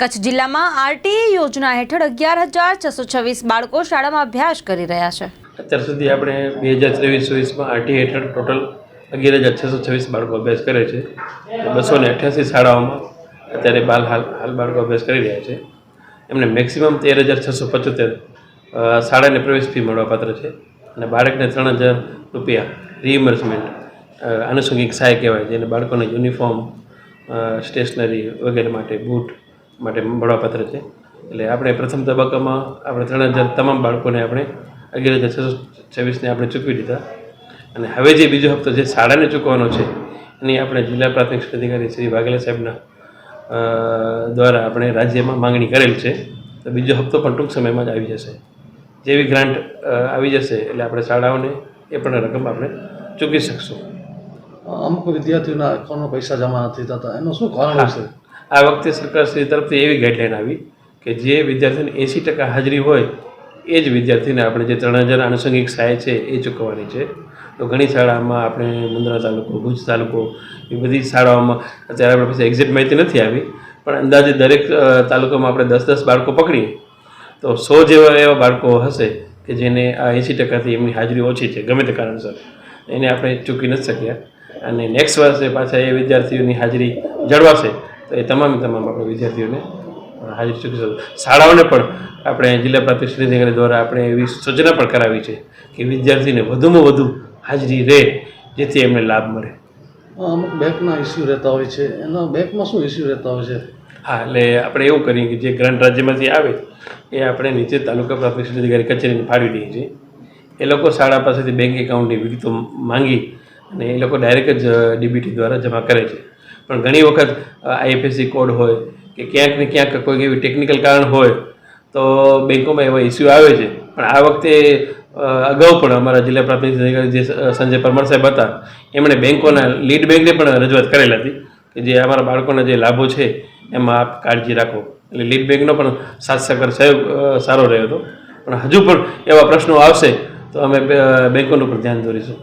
કચ્છ જિલ્લામાં આરટીઈ યોજના હેઠળ અગિયાર હજાર છસો છવ્વીસ બાળકો શાળામાં અભ્યાસ કરી રહ્યા છે. અત્યાર સુધી આપણે બે હજાર ત્રેવીસ ચોવીસમાં આરટી હેઠળ ટોટલ અગિયાર હજાર છસો છવ્વીસ બાળકો અભ્યાસ કરે છે. બસો ને અઠ્યાસી શાળાઓમાં અત્યારે બાલ હાલ હાલ બાળકો અભ્યાસ કરી રહ્યા છે. એમને મેક્સિમમ તેર હજાર છસો પચોતેર શાળાને પ્રવેશ ફી મળવાપાત્ર છે. અને બાળકને ત્રણ હજાર રૂપિયા રિઇમ્બર્સમેન્ટ આનુષંગિક સહાય કહેવાય જેને બાળકોને યુનિફોર્મ સ્ટેશનરી વગેરે માટે બૂટ માટે મળવાપાત્ર છે. એટલે આપણે પ્રથમ તબક્કામાં આપણે ત્રણ હજાર તમામ બાળકોને આપણે અગિયાર હજાર છસો છવ્વીસને આપણે ચૂકવી દીધા. અને હવે જે બીજો હપ્તો જે શાળાને ચૂકવવાનો છે એની આપણે જિલ્લા પ્રાથમિક શિક્ષણ અધિકારી શ્રી વાઘેલા સાહેબના દ્વારા આપણે રાજ્યમાં માંગણી કરેલ છે. તો બીજો હપ્તો પણ ટૂંક સમયમાં જ આવી જશે. જેવી ગ્રાન્ટ આવી જશે એટલે આપણે શાળાઓને એ પણ રકમ આપણે ચૂકવી શકશું. અમુક વિદ્યાર્થીઓના એકાઉન્ટમાં પૈસા જમા નથી થતા. એનું શું કારણ હશે? આ વખતે સરકારશ્રી તરફથી એવી ગાઈડલાઈન આવી કે જે વિદ્યાર્થીને એંસી ટકા હાજરી હોય, એ જ વિદ્યાર્થીને આપણે જે ત્રણ હજાર આનુષંગિક સહાય છે, એ ચૂકવવાની છે. તો ઘણી શાળામાં આપણે મુંદ્રા તાલુકો, ભુજ તાલુકો, એ બધી શાળાઓમાં અત્યારે આપણે પાસે એક્ઝેક્ટ માહિતી નથી આવી, પણ અંદાજે દરેક તાલુકામાં આપણે દસ દસ બાળકો પકડીએ, તો સો જેવા એવા બાળકો હશે કે જેને આ એંસી ટકાથી એમની હાજરી ઓછી છે, ગમે તે કારણસર. એને આપણે ચૂકી નથી શક્યા. અને નેક્સ્ટ વર્ષે પાછા એ વિદ્યાર્થીઓની હાજરી જળવાશે. તો એ તમામ તમામ આપણે વિદ્યાર્થીઓને હાજરી ચૂકી શકું શાળાઓને પણ આપણે જિલ્લા પ્રાથમિક શિક્ષણ દ્વારા આપણે એવી સૂચના પણ કરાવી છે કે વિદ્યાર્થીને વધુમાં વધુ હાજરી રહે જેથી એમને લાભ મળે. અમુક બેંકના ઇસ્યુ રહેતા હોય છે. એના બેંકમાં શું ઇસ્યુ રહેતા હોય છે? હા એટલે આપણે એવું કરીએ કે જે ગ્રાન્ટ રાજ્યમાંથી આવે એ આપણે નીચે તાલુકા પ્રાથમિક શિક્ષણ અધિકારી કચેરીને ફાળવી દઈએ છીએ. એ લોકો શાળા પાસેથી બેંક એકાઉન્ટની વિગતો માંગી અને એ લોકો ડાયરેક્ટ જ ડીબીટી દ્વારા જમા કરે છે. પણ ઘણી વખત આઈએફએસસી કોડ હોય કે ક્યાંક ને ક્યાંક કોઈક એવી ટેકનિકલ કારણ હોય, તો બેન્કોમાં એવા ઇસ્યુ આવે છે. પણ આ વખતે અગાઉ પણ અમારા જિલ્લા પ્રાથમિક જે સંજય પરમાર સાહેબ હતા, એમણે બેંકોના લીડ બેંકને પણ રજૂઆત કરેલ હતી કે જે અમારા બાળકોના જે લાભો છે, એમાં આપ કાળજી રાખો. એટલે લીડ બેંકનો પણ સાથ સહકાર સહયોગ સારો રહ્યો હતો. પણ હજુ પણ એવા પ્રશ્નો આવશે, તો અમે બેંકોનું પણ ધ્યાન દોરીશું.